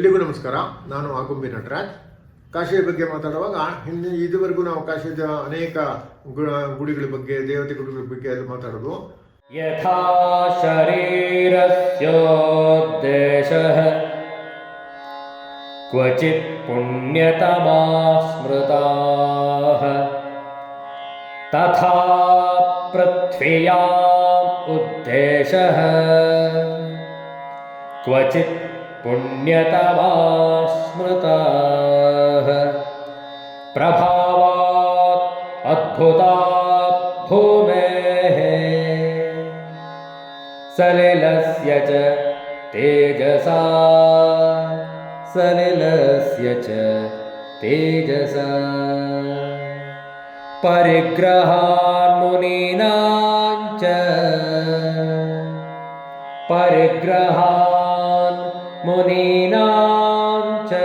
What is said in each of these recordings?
ಎಲ್ಲಿಗೂ ನಮಸ್ಕಾರ. ನಾನು ಆಗುಂಬಿ ನಟರಾಜ್. ಕಾಶಿಯ ಬಗ್ಗೆ ಮಾತಾಡುವಾಗ ಹಿಂದೆ ಇದುವರೆಗೂ ನಾವು ಕಾಶಿದ ಅನೇಕ ಗುಡಿಗಳ ಬಗ್ಗೆ, ದೇವತೆ ಗುಡಿಗಳ ಬಗ್ಗೆ ಅದು ಮಾತಾಡೋದು ಯಥಾ ಶರೀರಸ್ಯೋದ್ದೇಶ. ಕ್ವಚಿತ್ ಪುಣ್ಯತಮಾ ಸ್ಮೃತಾ ತಥಾ ಪೃಥ್ವಿಯಾ ಉದ್ದೇಶ. ಕ್ವಚಿತ್ पुण्यतमा स्मृताः प्रभावात् अद्भुतात् भूमेः। सलिलस्य च तेजसा। सलिलस्य च तेजसा। परिग्रहान्मुनीनां च। परिग्रहान् मुनीनां च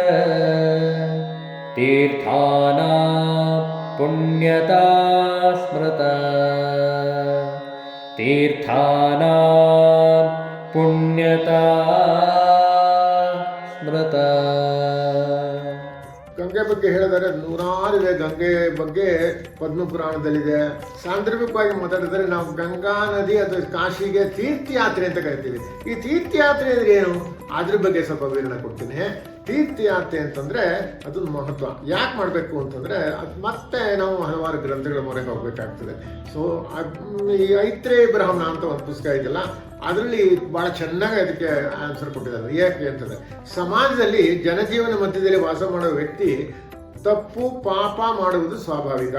तीर्थानां पुण्यता स्मृता तीर्थानां पुण्यता स्मृता ಬಗ್ಗೆ ಹೇಳಿದರೆ ನೂರಾರು ಇದೆ ಗಂಗೆ ಬಗ್ಗೆ ಪದ್ಮ ಪುರಾಣದಲ್ಲಿದೆ ಸಾಂದರ್ಭಿಕವಾಗಿ ಮಾತಾಡಿದರೆ ನಾವು ಗಂಗಾ ನದಿ ಅಥವಾ ಕಾಶಿಗೆ ತೀರ್ಥಯಾತ್ರೆ ಅಂತ ಕರಿತೀವಿ. ಈ ತೀರ್ಥಯಾತ್ರೆ ಅಂದ್ರೆ ಏನು? ಅದ್ರ ಬಗ್ಗೆ ಸ್ವಲ್ಪ ವಿವರಣೆ ಕೊಡ್ತೀನಿ. ತೀರ್ಥಯಾತ್ರೆ ಅಂತಂದ್ರೆ ಅದು ಮಹತ್ವ. ಯಾಕೆ ಮಾಡಬೇಕು ಅಂತಂದ್ರೆ ಅದು ಮತ್ತೆ ನಾವು ಹಲವಾರು ಗ್ರಂಥಗಳ ಮೊರೆಗೆ ಹೋಗ್ಬೇಕಾಗ್ತದೆ. ಸೊ ಈ ಐತ್ರೇಯ ಬ್ರಹ್ಮಣ ಅಂತ ಒಂದು ಪುಸ್ತಕ ಇದೆಯಲ್ಲ ಅದರಲ್ಲಿ ಬಹಳ ಚೆನ್ನಾಗಿ ಅದಕ್ಕೆ ಆನ್ಸರ್ ಕೊಟ್ಟಿದ್ದಾರೆ. ಯಾಕೆ ಅಂತಂದ್ರೆ, ಸಮಾಜದಲ್ಲಿ ಜನಜೀವನ ಮಧ್ಯದಲ್ಲಿ ವಾಸ ಮಾಡೋ ವ್ಯಕ್ತಿ ತಪ್ಪು ಪಾಪ ಮಾಡುವುದು ಸ್ವಾಭಾವಿಕ.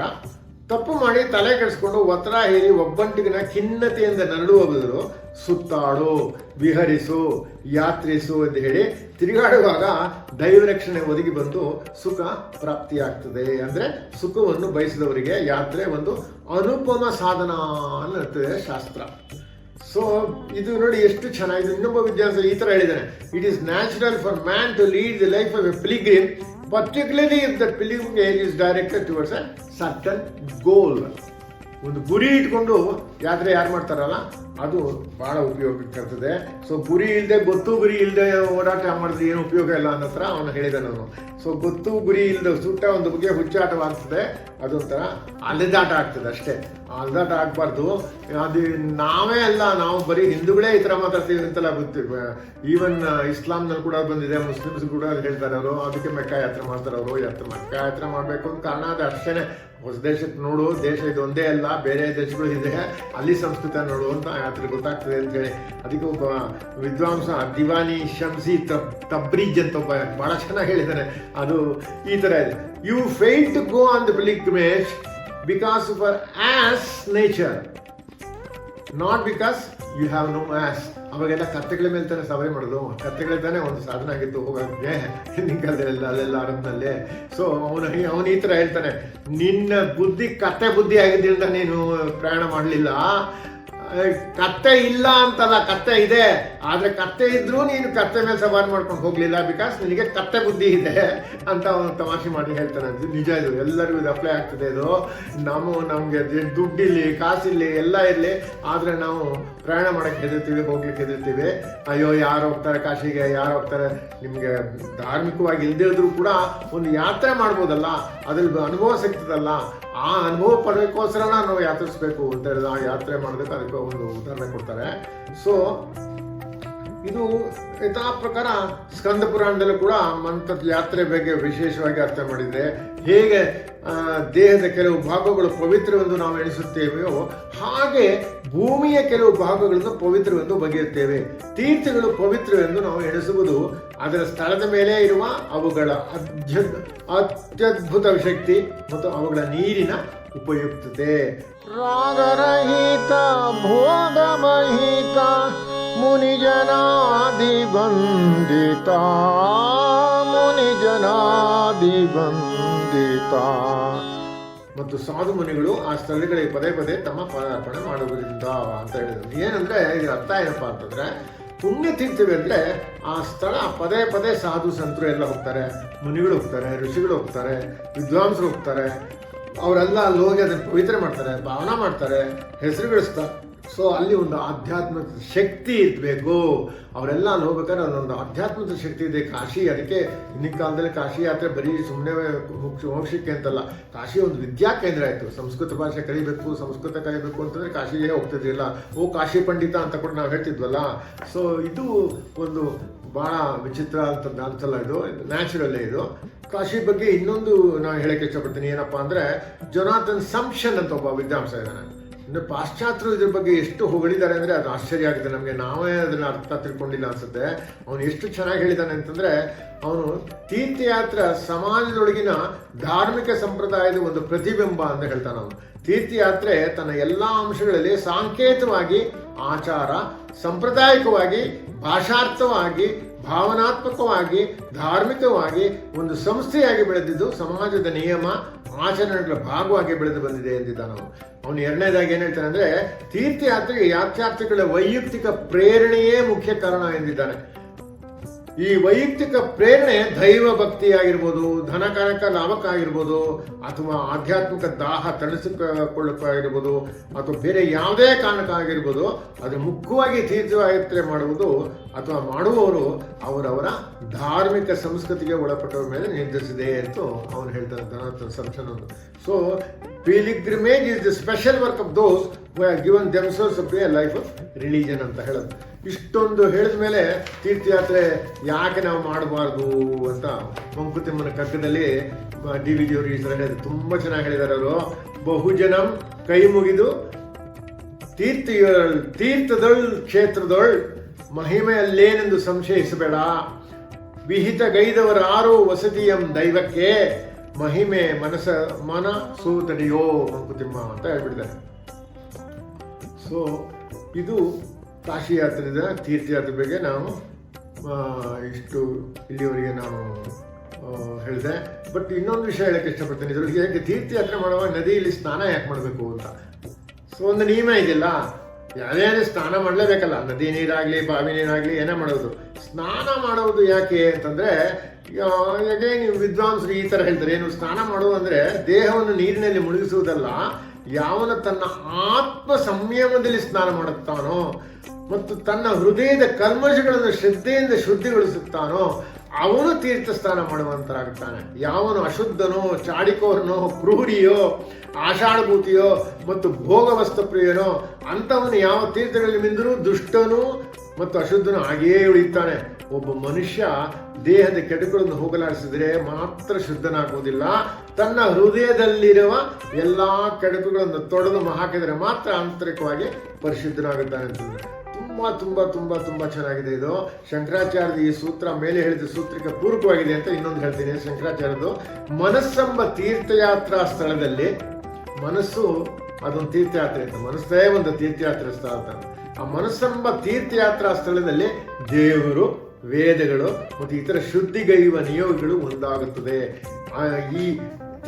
ತಪ್ಪು ಮಾಡಿ ತಲೆ ಕೆಡಿಸ್ಕೊಂಡು ಒತ್ತಡ ಹೇರಿ ಒಬ್ಬಂಟಿಗಿನ ಖಿನ್ನತೆಯಿಂದ ನರಳುವ ಬದಲು ಸುತ್ತಾಡು, ವಿಹರಿಸು, ಯಾತ್ರಿಸು ಅಂತ ಹೇಳಿ ತಿರುಗಾಡುವಾಗ ದೈವ ರಕ್ಷಣೆ ಒದಗಿ ಬಂದು ಸುಖ ಪ್ರಾಪ್ತಿಯಾಗ್ತದೆ. ಅಂದ್ರೆ ಸುಖವನ್ನು ಬಯಸಿದವರಿಗೆ ಯಾತ್ರೆ ಒಂದು ಅನುಪಮ ಸಾಧನ ಅನ್ನುತ್ತದೆ ಶಾಸ್ತ್ರ. ಸೊ ಇದು ನೋಡಿ ಎಷ್ಟು ಚೆನ್ನಾಗಿದೆ ಇನ್ನೊಬ್ಬ ವಿದ್ಯಾರ್ಥಿ ಈ ತರ ಹೇಳಿದ್ದಾನೆ it is natural for man to lead the life of a pilgrim particularly if the pilgrim is directed towards a certain goal ಒಂದು ಗುರಿ ಇಟ್ಕೊಂಡು ಯಾತ್ರೆ ಯಾರು ಮಾಡ್ತಾರಲ್ಲ, ಅದು ಬಹಳ ಉಪಯೋಗಕ್ಕಾಗ್ತದೆ ಸೊ ಗುರಿ ಇಲ್ಲದೆ ಗೊತ್ತು ಗುರಿ ಇಲ್ಲದೆ ಓಡಾಟ ಮಾಡಿದ್ರೆ ಏನು ಉಪಯೋಗ ಇಲ್ಲ ಅನ್ನೋ ಥರ ಅವನು ಹೇಳಿದ ನಾನು ಸೊ ಗೊತ್ತು ಗುರಿ ಇಲ್ಲದೆ ಸುಟ್ಟ ಒಂದು ಬಗ್ಗೆ ಹುಚ್ಚಾಟವಾಗ್ತದೆ, ಅದೊಂಥರ ಅಲೆದಾಟ ಆಗ್ತದೆ ಅಷ್ಟೇ. ಅಲೆದಾಟ ಆಗಬಾರ್ದು. ಅದು ನಾವೇ ಅಲ್ಲ, ನಾವು ಬರೀ ಹಿಂದೂಗಳೇ ಈ ಥರ ಮಾತಾಡ್ತೀವಿ ಅಂತೆಲ್ಲ ಗೊತ್ತಿಲ್ಲ ಈವನ್ ಇಸ್ಲಾಂನಲ್ಲಿ ಕೂಡ ಬಂದಿದೆ, ಮುಸ್ಲಿಮ್ಸ್ ಕೂಡ ಹೇಳ್ತಾರೆ ಅವರು, ಅದಕ್ಕೆ ಮೆಕ್ಕ ಯಾತ್ರೆ ಮಾಡ್ತಾರೆ ಅವರು, ಯಾತ್ರೆ ಮೆಕ್ಕ ಯಾತ್ರೆ ಮಾಡಬೇಕು ಅಂತ ಕಾರಣ ಅದು ಅಷ್ಟೇ ಹೊಸ ದೇಶಕ್ಕೆ ನೋಡು, ದೇಶ ಒಂದೇ ಅಲ್ಲ, ಬೇರೆ ದೇಶಗಳು ಇದೆ. ಅಲ್ಲಿ ಸಂಸ್ಕೃತ ನೋಡು ಅಂತ ಯಾತ್ರೆ ಗೊತ್ತಾಗ್ತದೆ ಅಂತೇಳಿ ಅದಕ್ಕೆ ಒಬ್ಬ ವಿದ್ವಾಂಸ ದಿವಾನಿ ಶಂಸಿ ತಬ್, ತಬ್ರೀಜ್ ಅಂತ ಒಬ್ಬ ಬಹಳ ಚೆನ್ನಾಗಿ ಹೇಳಿದ್ದಾರೆ ಅದು ಈ ತರ ಇದೆ. You fail to go on the match because for us nature not because you have no mass ಅವಾಗೆಲ್ಲ ಕತ್ತೆಗಳ ಮೇಲೆ ತಾನೇ ಸವಾರಿ ಮಾಡೋದು. ಕತ್ತೆಗಳ ತಾನೇ ಒಂದು ಸಾಧನ ಆಗಿತ್ತು. ಹೋಗೋಕ್ಕೆ ನಿಂಕಲ್ಲೆಲ್ಲ ಅಲ್ಲೆಲ್ಲ ಆರಂಭದಲ್ಲಿ. ಸೊ ಅವನು ಅವನು ಈ ಥರ ಹೇಳ್ತಾನೆ. ನಿನ್ನ ಬುದ್ಧಿ ಕತ್ತೆ ಬುದ್ಧಿ ಆಗಿದ್ದರಿಂದ ನೀನು ಪ್ರಯಾಣ ಮಾಡಲಿಲ್ಲ. ಕತ್ತೆ ಇಲ್ಲ ಅಂತಲ್ಲ, ಕತ್ತೆ ಇದೆ. ಆದ್ರೆ ಕತ್ತೆ ಇದ್ರೂ ನೀನು ಕತ್ತೆ ಮೇಲೆ ಸವಾರಿ ಮಾಡ್ಕೊಂಡು ಹೋಗ್ಲಿಲ್ಲ ಬಿಕಾಸ್ ನಿನಗೆ ಕತ್ತೆ ಬುದ್ಧಿ ಇದೆ ಅಂತ ಅವನು ತಮಾಷೆ ಮಾಡಿ ಹೇಳ್ತಾನೆ. ನಿಜ ಇದು. ಎಲ್ಲರಿಗೂ ಇದು ಅಪ್ಲೈ ಆಗ್ತದೆ ಇದು. ನಾವು ನಮಗೆ ದುಡ್ಡಿಲ್ಲಿ ಕಾಸಿಲ್ಲಿ ಎಲ್ಲ ಇರಲಿ ಆದ್ರೆ ನಾವು ಪ್ರಯಾಣ ಮಾಡಕ್ಕೆ ಹೆದರ್ತೀವಿ, ಹೋಗ್ಲಿಕ್ಕೆ ಹೆದರ್ತೀವಿ. ಅಯ್ಯೋ, ಯಾರು ಹೋಗ್ತಾರೆ? ಕಾಶಿಗೆ ಯಾರು ಹೋಗ್ತಾರೆ? ನಿಮಗೆ ಧಾರ್ಮಿಕವಾಗಿ ಇಲ್ಲದೇ ಇದ್ರೂ ಕೂಡ ಒಂದು ಯಾತ್ರೆ ಮಾಡ್ಬೋದಲ್ಲ? ಅದ್ರಲ್ಲಿ ಅನುಭವ ಸಿಗ್ತದಲ್ಲ? ಆ ಅನುಭವ ಪಡೋಕ್ಕೋಸ್ಕರ ನಾವು ಯಾತ್ರಿಸ್ಬೇಕು ಅಂತ ಹೇಳಿದ ಆ ಯಾತ್ರೆ ಮಾಡಬೇಕು, ಅದಕ್ಕೆ ಒಂದು ಉದಾಹರಣೆ ಕೊಡ್ತಾರೆ. ಸೊ ಇದು ಯಥಾ ಪ್ರಕಾರ ಸ್ಕಂದ ಪುರಾಣದಲ್ಲೂ ಕೂಡ ಮಂತ್ರದ ಯಾತ್ರೆ ಬಗ್ಗೆ ವಿಶೇಷವಾಗಿ ಅರ್ಥ ಮಾಡಿದೆ ಹೇಗೆ ದೇಹದ ಕೆಲವು ಭಾಗಗಳು ಪವಿತ್ರವೆಂದು ನಾವು ಎಣಿಸುತ್ತೇವೆಯೋ ಹಾಗೆ ಭೂಮಿಯ ಕೆಲವು ಭಾಗಗಳನ್ನು ಪವಿತ್ರವೆಂದು ಬಗೆಯುತ್ತೇವೆ. ತೀರ್ಥಗಳು ಪವಿತ್ರವೆಂದು ನಾವು ಎಣಿಸುವುದು ಅದರ ಸ್ಥಳದ ಮೇಲೆ ಇರುವ ಅವುಗಳ ಅತ್ಯ ಅತ್ಯದ್ಭುತ ಶಕ್ತಿ ಮತ್ತು ಅವುಗಳ ನೀರಿನ ಉಪಯುಕ್ತತೆ. ರಾಗರಹಿತ ಬಂದಿತ ಮುನಿಜನಾದಿ ಬಂದಿತ ಮತ್ತು ಸಾಧು ಮುನಿಗಳು ಆ ಸ್ಥಳಗಳಿಗೆ ಪದೇ ಪದೇ ತಮ್ಮ ಪದಾರ್ಪಣೆ ಮಾಡುವುದರಿಂದ ಅಂತ ಹೇಳಿದ್ರು. ಏನಂದ್ರೆ ಇದರ ಅರ್ಥ ಏನಪ್ಪಾ ಅಂತಂದ್ರೆ, ಪುಣ್ಯ ತೀರ್ಥವಿ ಅಂದ್ರೆ ಆ ಸ್ಥಳ ಪದೇ ಪದೇ ಸಾಧು ಸಂತರು ಎಲ್ಲ ಹೋಗ್ತಾರೆ, ಮುನಿಗಳು ಹೋಗ್ತಾರೆ, ಋಷಿಗಳು ಹೋಗ್ತಾರೆ, ವಿದ್ವಾಂಸರು ಹೋಗ್ತಾರೆ, ಅವರೆಲ್ಲ ಅಲ್ಲಿ ಹೋಗಿ ಅದನ್ನು ಪವಿತ್ರ ಮಾಡ್ತಾರೆ, ಭಾವನಾ ಮಾಡ್ತಾರೆ ಹೆಸರುಗಳಿಸ್ತಾರೆ ಸೊ ಅಲ್ಲಿ ಒಂದು ಆಧ್ಯಾತ್ಮಿಕ ಶಕ್ತಿ ಇರಬೇಕು. ಅವರೆಲ್ಲ ಅಲ್ಲಿ ಹೋಗ್ಬೇಕಾದ್ರೆ ಆಧ್ಯಾತ್ಮಿಕ ಶಕ್ತಿ ಇದೆ. ಕಾಶಿ, ಅದಕ್ಕೆ ಹಿಂದಿನ ಕಾಲದಲ್ಲಿ ಕಾಶಿ ಯಾತ್ರೆ ಬರೀ ಸುಮ್ಮನೆ ಮೋಕ್ಷಕ್ಕೆ ಅಂತಲ್ಲ. ಕಾಶಿ ಒಂದು ವಿದ್ಯಾ ಕೇಂದ್ರ ಆಯಿತು. ಸಂಸ್ಕೃತ ಭಾಷೆ ಕಲಿಬೇಕು, ಸಂಸ್ಕೃತ ಕಲಿಬೇಕು ಅಂತಂದರೆ ಕಾಶಿಗೆ ಹೋಗ್ತಿದ್ದಿಲ್ಲ ಓ, ಕಾಶಿ ಪಂಡಿತ ಅಂತ ಕೂಡ ನಾವು ಹೇಳ್ತಿದ್ವಲ್ಲ. ಸೊ ಇದು ಒಂದು ಭಾಳ ವಿಚಿತ್ರ ಅಂತ ಅಂತಲ್ಲ ಇದು. ನ್ಯಾಚುರಲ್ಲೇ ಇದು. ಕಾಶಿ ಬಗ್ಗೆ ಇನ್ನೊಂದು ನಾನು ಹೇಳಕ್ಕೆ ಇಷ್ಟಪಡ್ತೀನಿ ಏನಪ್ಪಾ ಅಂದರೆ ಜೊನಾಥನ್ ಸಂಶನ್ ಅಂತ ಒಬ್ಬ ವಿದ್ವಾಂಸ ಇದ್ದಾನೆ. ಅಂದ್ರೆ ಪಾಶ್ಚಾತ್ಯರು ಇದ್ರ ಬಗ್ಗೆ ಎಷ್ಟು ಹೊಗಳಿದ್ದಾರೆ ಅಂದ್ರೆ ಅದು ಆಶ್ಚರ್ಯ ಆಗುತ್ತೆ ನಮಗೆ. ನಾವೇ ಅದನ್ನ ಅರ್ಥ ತಿಳ್ಕೊಂಡಿಲ್ಲ ಅನ್ಸುತ್ತೆ. ಅವನು ಎಷ್ಟು ಚೆನ್ನಾಗಿ ಹೇಳಿದಾನೆ ಅಂತಂದ್ರೆ, ಅವನು ತೀರ್ಥಯಾತ್ರ ಸಮಾಜದೊಳಗಿನ ಧಾರ್ಮಿಕ ಸಂಪ್ರದಾಯದ ಒಂದು ಪ್ರತಿಬಿಂಬ ಅಂತ ಹೇಳ್ತಾನೆ ಅವನು. ತೀರ್ಥಯಾತ್ರೆ ತನ್ನ ಎಲ್ಲಾ ಅಂಶಗಳಲ್ಲಿ ಸಾಂಕೇತವಾಗಿ, ಆಚಾರ, ಸಾಂಪ್ರದಾಯಿಕವಾಗಿ, ಭಾಷಾರ್ಥವಾಗಿ ಭಾವನಾತ್ಮಕವಾಗಿ, ಧಾರ್ಮಿಕವಾಗಿ ಒಂದು ಸಂಸ್ಥೆಯಾಗಿ ಬೆಳೆದಿದ್ದು ಸಮಾಜದ ನಿಯಮ, ಆಚರಣೆಗಳ ಭಾಗವಾಗಿ ಬೆಳೆದು ಬಂದಿದೆ ಎಂದಿದ್ದಾನೆ ಅವನು. ಎರಡನೇದಾಗಿ ಏನು ಹೇಳ್ತಾನೆ ಅಂದ್ರೆ ತೀರ್ಥಯಾತ್ರೆಗೆ ಯಾತ್ರಾರ್ಥಿಗಳ ವೈಯಕ್ತಿಕ ಪ್ರೇರಣೆಯೇ ಮುಖ್ಯ ಕಾರಣ ಎಂದಿದ್ದಾನೆ. ಈ ವೈಯಕ್ತಿಕ ಪ್ರೇರಣೆ ದೈವ ಭಕ್ತಿ ಆಗಿರ್ಬೋದು ಧನಕಾರಕ ಲಾಭಕ್ಕಾಗಿರ್ಬೋದು ಅಥವಾ ಆಧ್ಯಾತ್ಮಿಕ ದಾಹ ತಣಿಸಿಕೊಳ್ಳಕ್ಕಾಗಿರ್ಬೋದು ಅಥವಾ ಬೇರೆ ಯಾವುದೇ ಕಾರಣಕ್ಕಾಗಿರ್ಬೋದು ಅದು ಮುಖ್ಯವಾಗಿ ತೀರ್ಥಯಾತ್ರೆ ಮಾಡುವುದು ಅಥವಾ ಮಾಡುವವರು ಅವರವರ ಧಾರ್ಮಿಕ ಸಂಸ್ಕೃತಿಗೆ ಒಳಪಟ್ಟವರ ಮೇಲೆ ನಿರ್ಧರಿಸಿದೆ ಅಂತ ಅವನು ಹೇಳ್ತಾರೆ ಸಂಶನ so pilgrimage is the special work of those given themselves a life religion ಅಂತ ಹೇಳೋದು. ಇಷ್ಟೊಂದು ಹೇಳಿದ ಮೇಲೆ ತೀರ್ಥಯಾತ್ರೆ ಯಾಕೆ ನಾವು ಮಾಡಬಾರ್ದು ಅಂತ ಮಂಕುತಿಮ್ಮನ ಕಗ್ಗದಲ್ಲಿ ಡಿ ವಿ ಜಿಯವರು ಈ ತುಂಬ ಚೆನ್ನಾಗಿ ಹೇಳಿದ್ದಾರೆ ಅವರು. ಬಹುಜನಂ ಕೈ ಮುಗಿದು ತೀರ್ಥ ತೀರ್ಥದೊಳ್ ಕ್ಷೇತ್ರದೊಳ್ ಮಹಿಮೆಯಲ್ಲೇನೆಂದು ಸಂಶಯಿಸಬೇಡ. ವಿಹಿತ ಗೈದವರಾರು ವಸತಿಯಂ ದೈವಕ್ಕೆ ಮಹಿಮೆ ಮನಸ ಮನ ಸೂತಡಿಯೋ ಮಂಕುತಿಮ್ಮ ಅಂತ ಹೇಳ್ಬಿಟ್ಟಿದ್ದಾರೆ. ಸೊ ಇದು ಕಾಶಿ ಯಾತ್ರೆದ ತೀರ್ಥಯಾತ್ರೆ ಬಗ್ಗೆ ನಾವು ಇಷ್ಟು ಇಲ್ಲಿವರೆಗೆ ನಾನು ಹೇಳಿದೆ. ಬಟ್ ಇನ್ನೊಂದು ವಿಷಯ ಹೇಳಕ್ಕೆ ಇಷ್ಟಪಡ್ತೀನಿ. ಇದರೊಳಗೆ ಯಾಕೆ ತೀರ್ಥಯಾತ್ರೆ ಮಾಡುವಾಗ ನದಿಯಲ್ಲಿ ಸ್ನಾನ ಯಾಕೆ ಮಾಡಬೇಕು ಅಂತ. ಸೊ ಒಂದು ನಿಯಮ ಇದೆಯಲ್ಲ ಯಾವ್ಯಾವ ಸ್ನಾನ ಮಾಡಲೇಬೇಕಲ್ಲ. ನದಿ ನೀರಾಗಲಿ, ಬಾವಿ ನೀರಾಗಲಿ, ಏನೇ ಮಾಡೋದು. ಸ್ನಾನ ಮಾಡೋದು ಯಾಕೆ ಅಂತಂದರೆ ಅದೇ ನೀವು ವಿದ್ವಾಂಸರು ಈ ಥರ ಹೇಳ್ತಾರೆ. ಏನು, ಸ್ನಾನ ಮಾಡೋದು ಅಂದರೆ ದೇಹವನ್ನು ನೀರಿನಲ್ಲಿ ಮುಳುಗಿಸುವುದಲ್ಲ ಯಾವನ ತನ್ನ ಆತ್ಮ ಸಂಯಮದಲ್ಲಿ ಸ್ನಾನ ಮಾಡುತ್ತಾನೋ ಮತ್ತು ತನ್ನ ಹೃದಯದ ಕಲ್ಮಶಗಳನ್ನು ಶ್ರದ್ಧೆಯಿಂದ ಶುದ್ಧಿಗೊಳಿಸುತ್ತಾನೋ ಅವನು ತೀರ್ಥ ಸ್ನಾನ ಮಾಡುವಂತರಾಗುತ್ತಾನೆ ಯಾವನು ಅಶುದ್ಧನೋ, ಚಾಡಿಕೋರನೋ, ಕ್ರೂರಿಯೋ, ಆಷಾಢಭೂತಿಯೋ ಮತ್ತು ಭೋಗವಸ್ತ ಪ್ರಿಯನೋ ಅಂಥವನು ಯಾವ ತೀರ್ಥಗಳಲ್ಲಿ ಮಿಂದರೂ ದುಷ್ಟನು ಮತ್ತು ಅಶುದ್ಧನು ಹಾಗೇ ಉಳಿತಾನೆ ಒಬ್ಬ ಮನುಷ್ಯ ದೇಹದ ಕೆಡುಕುಗಳನ್ನು ಹೋಗಲಾಡಿಸಿದರೆ ಮಾತ್ರ ಶುದ್ಧನಾಗುವುದಿಲ್ಲ. ತನ್ನ ಹೃದಯದಲ್ಲಿರುವ ಎಲ್ಲಾ ಕೆಡುಕುಗಳನ್ನು ತೊಡೆದು ಹಾಕಿದರೆ ಮಾತ್ರ ಆಂತರಿಕವಾಗಿ ಪರಿಶುದ್ಧನಾಗುತ್ತಾನೆ ಅಂತಂದ್ರೆ ತುಂಬಾ ತುಂಬಾ ತುಂಬಾ ತುಂಬಾ ಚೆನ್ನಾಗಿದೆ ಇದು. ಶಂಕರಾಚಾರ್ಯದ ಈ ಸೂತ್ರ ಮೇಲೆ ಹೇಳಿದ ಸೂತ್ರಕ್ಕೆ ಪೂರಕವಾಗಿದೆ ಅಂತ ಇನ್ನೊಂದು ಹೇಳ್ತೀನಿ. ಶಂಕರಾಚಾರ್ಯದು ಮನಸ್ಸೆಂಬ ತೀರ್ಥಯಾತ್ರಾ ಸ್ಥಳದಲ್ಲಿ ಮನಸ್ಸು ಅದೊಂದು ತೀರ್ಥಯಾತ್ರೆ ಅಂತ. ಮನಸ್ಸೇ ಒಂದು ತೀರ್ಥಯಾತ್ರೆ ಸ್ಥಳ ಅಂತ. ಆ ಮನಸ್ಸೆಂಬ ತೀರ್ಥಯಾತ್ರಾ ಸ್ಥಳದಲ್ಲಿ ದೇವರು, ವೇದಗಳು ಮತ್ತು ಇತರ ಶುದ್ಧಿಗೈವ ನಿಯೋಗಗಳು ಒಂದಾಗುತ್ತದೆ. ಈ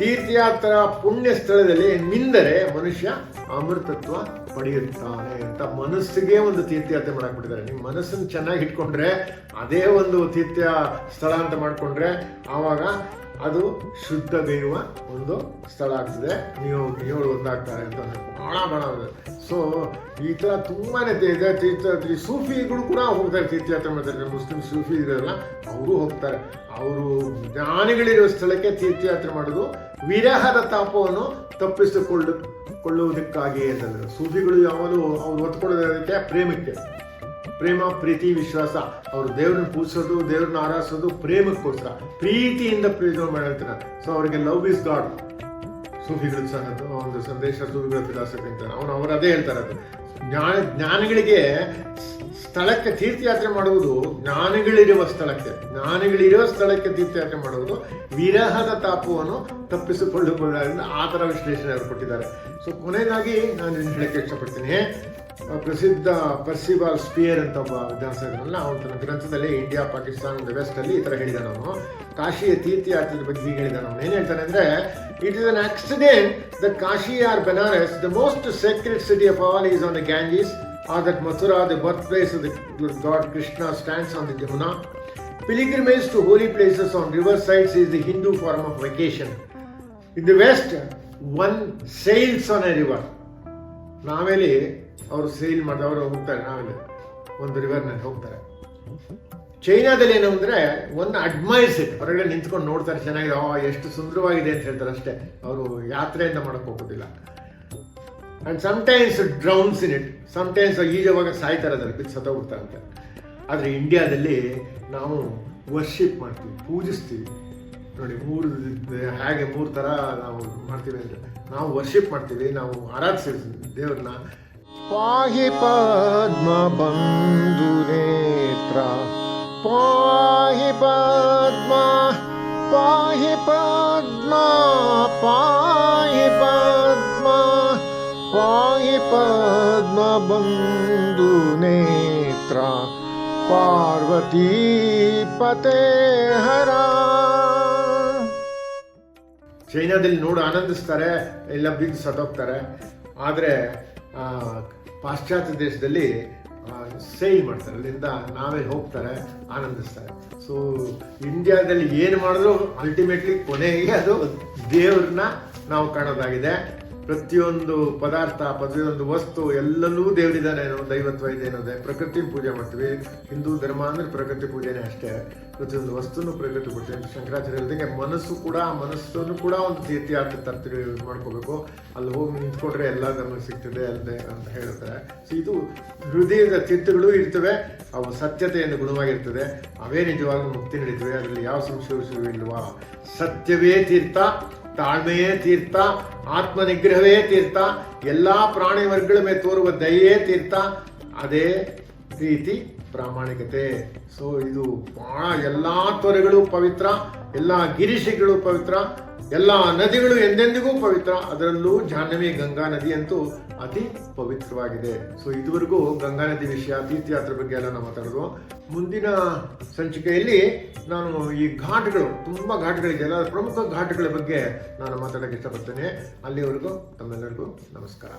ತೀರ್ಥಯಾತ್ರಾ ಪುಣ್ಯ ಸ್ಥಳದಲ್ಲಿ ನಿಂದರೆ ಮನುಷ್ಯ ಅಮೃತತ್ವ ಪಡೆಯುತ್ತಾನೆ ಅಂತ ಮನಸ್ಸಿಗೆ ಒಂದು ತೀರ್ಥಯಾತ್ರೆ ಮಾಡಾಕ್ಬಿಟ್ಟಿದ್ದಾರೆ. ನಿಮ್ಮ ಮನಸ್ಸನ್ನು ಚೆನ್ನಾಗಿ ಇಟ್ಕೊಂಡ್ರೆ, ಅದೇ ಒಂದು ತೀರ್ಥ ಸ್ಥಳ ಅಂತ ಮಾಡಿಕೊಂಡ್ರೆ, ಆವಾಗ ಅದು ಶುದ್ಧ ದೈವ ಒಂದು ಸ್ಥಳ ಆಗ್ತದೆ. ನೀವು ನೀವು ಒಂದಾಗ್ತಾರೆ ಅಂತ ಬಹಳ ಬಹಳ ಸೊ ಈ ಥರ ತೇಜಾ ಇದೆ ತೀರ್ಥಯಾತ್ರಿ ಸೂಫಿಗಳು ಕೂಡ ಹೋಗ್ತಾರೆ ತೀರ್ಥಯಾತ್ರೆ ಮಾಡ್ತಾರೆ. ಮುಸ್ಲಿಂ ಸೂಫಿ ಇರೋಲ್ಲ ಅವರು ಹೋಗ್ತಾರೆ. ಅವರು ಜ್ಞಾನಿಗಳಿರೋ ಸ್ಥಳಕ್ಕೆ ತೀರ್ಥಯಾತ್ರೆ ಮಾಡೋದು ವಿರಹದ ತಾಪವನ್ನು ತಪ್ಪಿಸಿಕೊಳ್ಳು, ಕೊಳ್ಳುವುದಕ್ಕಾಗಿ ಅಂತಂದ್ರೆ. ಸೂಫಿಗಳು ಯಾವಾಗಲೂ ಅವ್ರು ಒತ್ಕೊಳ್ಳೋದಕ್ಕೆ ಪ್ರೇಮಕ್ಕೆ ಪ್ರೇಮ, ಪ್ರೀತಿ, ವಿಶ್ವಾಸ. ಅವರು ದೇವ್ರನ್ನ ಪೂಜಿಸೋದು, ದೇವ್ರನ್ನ ಆರಾಧಿಸೋದು ಪ್ರೇಮಕ್ಕೋಸ್ಕರ. ಪ್ರೀತಿಯಿಂದ ಪ್ರೀತಿ ಮಾಡಿರ್ತಾರೆ ಸೊ ಅವರಿಗೆ ಲವ್ ಇಸ್ ಗಾಡ್ ಸೂಫಿಗಳು ಸಹ ಒಂದು ಸಂದೇಶ ಸೂಫಿಗಳ ಫಿಲಾಸಫಿ ಅಂತ. ಅವನು ಅವರು ಅದೇ ಹೇಳ್ತಾರೆ ಅದು. ಜ್ಞಾನ, ಜ್ಞಾನಿಗಳಿಗೆ ಸ್ಥಳಕ್ಕೆ ತೀರ್ಥಯಾತ್ರೆ ಮಾಡುವುದು, ಜ್ಞಾನಿಗಳಿರುವ ಸ್ಥಳಕ್ಕೆ ಜ್ಞಾನಿಗಳಿರುವ ಸ್ಥಳಕ್ಕೆ ತೀರ್ಥಯಾತ್ರೆ ಮಾಡುವುದು, ವಿರಹದ ತಾಪವನ್ನು ತಪ್ಪಿಸಿಕೊಳ್ಳುವುದರಿಂದ ಆ ಥರ ವಿಶ್ಲೇಷಣೆ ಅವರು ಕೊಟ್ಟಿದ್ದಾರೆ. ಸೊ ಕೊನೆಯದಾಗಿ ನಾನು ಹೇಳಕ್ಕೆ ಇಷ್ಟಪಡ್ತೀನಿ. ಪ್ರಸಿದ್ಧ ಪರ್ಸಿಬಾಲ್ ಸ್ಪಿಯರ್ ಅಂತ ಒಬ್ಬ ವಿದ್ವಾಂಸರನ್ನ ಅವನು ತನ್ನ ಗ್ರಂಥದಲ್ಲಿ ಇಂಡಿಯಾ, ಪಾಕಿಸ್ತಾನ ವೆಸ್ಟ್ ಅಲ್ಲಿ ಈ ತರ ಹೇಳಿದ ಅವನು. ಕಾಶಿಯ ತೀರ್ಥಯಾತ್ರೆದ ಬಗ್ಗೆ ಹೇಳಿದ ಅವನು. ಏನ್ ಹೇಳ್ತಾನೆ ಅಂದ್ರೆ it is an accident the Kashi or Benares the most secret city of all is on the Ganges or that Mathura the birth place the god Krishna stands on the Jamuna pilgrimage to holy places on river sides is the Hindu form of vacation in the west one sails on a river ನಾವೇಲಿ ಅವರು sail ಮಾಡಿದ, ಅವರು ಹೋಗ್ತಾರೆ, ನಾವೆಲ್ಲ ಒಂದು ರಿವರ್ನಲ್ಲಿ ಹೋಗ್ತಾರೆ. ಚೈನಾದಲ್ಲಿ ಏನು ಅಂದರೆ ಒಂದು ಅಡ್ಮೈರ್ಸ್ ಇಟ್ ಹೊರಗಡೆ ನಿಂತ್ಕೊಂಡು ನೋಡ್ತಾರೆ, ಚೆನ್ನಾಗಿದೆ, ಆ, ಎಷ್ಟು ಸುಂದರವಾಗಿದೆ ಅಂತ ಹೇಳ್ತಾರೆ ಅಷ್ಟೇ. ಅವರು ಯಾತ್ರೆಯಿಂದ ಮಾಡಕ್ಕೆ ಹೋಗೋದಿಲ್ಲ and sometimes drowns in it sometimes ಈಜವಾಗ ಸಾಯ್ತಾರೆ ಅದ್ರಲ್ಲಿ ಬಿದ್ದು ಅಂತ ಆದರೆ ಇಂಡಿಯಾದಲ್ಲಿ ನಾವು ವರ್ಷಿಪ್ ಮಾಡ್ತೀವಿ, ಪೂಜಿಸ್ತೀವಿ. ನೋಡಿ, ಮೂರು ಹೇಗೆ ಮೂರು ಥರ ನಾವು ಮಾಡ್ತೀವಿ ಅಂದರೆ, ನಾವು ವರ್ಷಿಪ್ ಮಾಡ್ತೀವಿ, ನಾವು ಆರಾಧಿಸ್ತೀವಿ ದೇವ್ರನ್ನ. ಪಾಹಿ ಪದ್ಮ ಬಂಧು ನೇತ್ರ. ಪಾಹಿ ಪದ್ಮ ಪಾಹಿ ಪದ್ಮ ಪಾಹಿ ಪದ್ಮ ಪಾಹಿ ಪದ್ಮ ಬಂಧು ನೇತ್ರ. ಪಾರ್ವತಿ ಪತೆ ಹರ. ಚೈನಾದಲ್ಲಿ ನೋಡು ಆನಂದಿಸ್ತಾರೆ, ಎಲ್ಲ ಬಿದ್ದು ಸತ್ತೋಗ್ತಾರೆ. ಆದರೆ ಪಾಶ್ಚಾತ್ಯ ದೇಶದಲ್ಲಿ ಸೇಲ್ ಮಾಡ್ತಾರೆ. ಅಲ್ಲಿಂದ ನಾವೇ ಹೋಗ್ತಾರೆ, ಆನಂದಿಸ್ತಾರೆ. ಸೊ ಇಂಡಿಯಾದಲ್ಲಿ ಏನು ಮಾಡಿದ್ರು ಅಲ್ಟಿಮೇಟ್ಲಿ ಕೊನೆಗೆ ಅದು ದೇವ್ರನ್ನ ನಾವು ಕಾಣೋದಾಗಿದೆ. ಪ್ರತಿಯೊಂದು ಪದಾರ್ಥ, ಪ್ರತಿಯೊಂದು ವಸ್ತು ಎಲ್ಲಲ್ಲೂ ದೇವರಿದ್ದಾನೆ ಅನ್ನೋ ದೈವತ್ವ ಇದೆ ಅನ್ನೋದೇ ಪ್ರಕೃತಿ ಪೂಜೆ ಮಾಡ್ತೀವಿ. ಹಿಂದೂ ಧರ್ಮ ಅಂದರೆ ಪ್ರಕೃತಿ ಪೂಜೆನೇ ಅಷ್ಟೇ. ಪ್ರತಿಯೊಂದು ವಸ್ತುನು ಪ್ರಕೃತಿ ಪೂಜೆ. ಶಂಕರಾಚಾರ್ಯ ಹೇಳಿದಂಗೆ ಮನಸ್ಸು ಕೂಡ, ಮನಸ್ಸನ್ನು ಕೂಡ ಒಂದು ತೀರ್ಥಯಾತ್ರೆ ತರ್ತೀವಿ ಮಾಡ್ಕೋಬೇಕು. ಅಲ್ಲಿ ಹೋಗಿ ನಿಂತ್ಕೊಂಡ್ರೆ ಎಲ್ಲ ನಮಗೆ ಸಿಗ್ತದೆ ಅಲ್ಲದೆ ಅಂತ ಹೇಳ್ತಾರೆ ಸೊ ಇದು ಹೃದಯದ ತೀರ್ಥಗಳು ಇರ್ತವೆ, ಅವು ಸತ್ಯತೆಯನ್ನು ಗುಣವಾಗಿರ್ತದೆ. ಅವೇ ನಿಜವಾಗಿ ಮುಕ್ತಿ ನಡೀತವೆ ಅದರಲ್ಲಿ ಯಾವ ಸಂಶಯವೂ ಇಲ್ವಾ ಸತ್ಯವೇ ತೀರ್ಥ ತಾಳ್ಮೆಯೇ ತೀರ್ಥ ಆತ್ಮ ನಿಗ್ರಹವೇ ತೀರ್ಥ, ಎಲ್ಲ ಪ್ರಾಣಿ ವರ್ಗಗಳ ಮೇಲೆ ತೋರುವ ದಯೆಯೇ ತೀರ್ಥ. ಅದೇ ರೀತಿ ಪ್ರಾಮಾಣಿಕತೆ. ಸೊ ಇದು ಬಹಳ ಎಲ್ಲಾ ತೊರೆಗಳು ಪವಿತ್ರ, ಎಲ್ಲಾ ಗಿರಿಶಿಗಳು ಪವಿತ್ರ. ಎಲ್ಲ ನದಿಗಳು ಎಂದೆಂದಿಗೂ ಪವಿತ್ರ, ಅದರಲ್ಲೂ ಜಾಹ್ನವಿ ಗಂಗಾ ನದಿ ಅಂತೂ ಅತಿ ಪವಿತ್ರವಾಗಿದೆ. ಸೊ ಇದುವರೆಗೂ ಗಂಗಾ ನದಿ ವಿಷಯ, ತೀರ್ಥಯಾತ್ರೆ ಬಗ್ಗೆ ಎಲ್ಲ ನಾವು ಮಾತಾಡೋದು ಮುಂದಿನ ಸಂಚಿಕೆಯಲ್ಲಿ ನಾನು ಈ ಘಾಟ್ಗಳು, ತುಂಬಾ ಘಾಟ್ಗಳಿದೆ ಎಲ್ಲ ಪ್ರಮುಖ ಘಾಟ್ಗಳ ಬಗ್ಗೆ ನಾನು ಮಾತಾಡೋಕೆ ಇಷ್ಟಪಡ್ತೇನೆ. ಅಲ್ಲಿವರೆಗೂ ತಮ್ಮೆಲ್ಲರಿಗೂ ನಮಸ್ಕಾರ.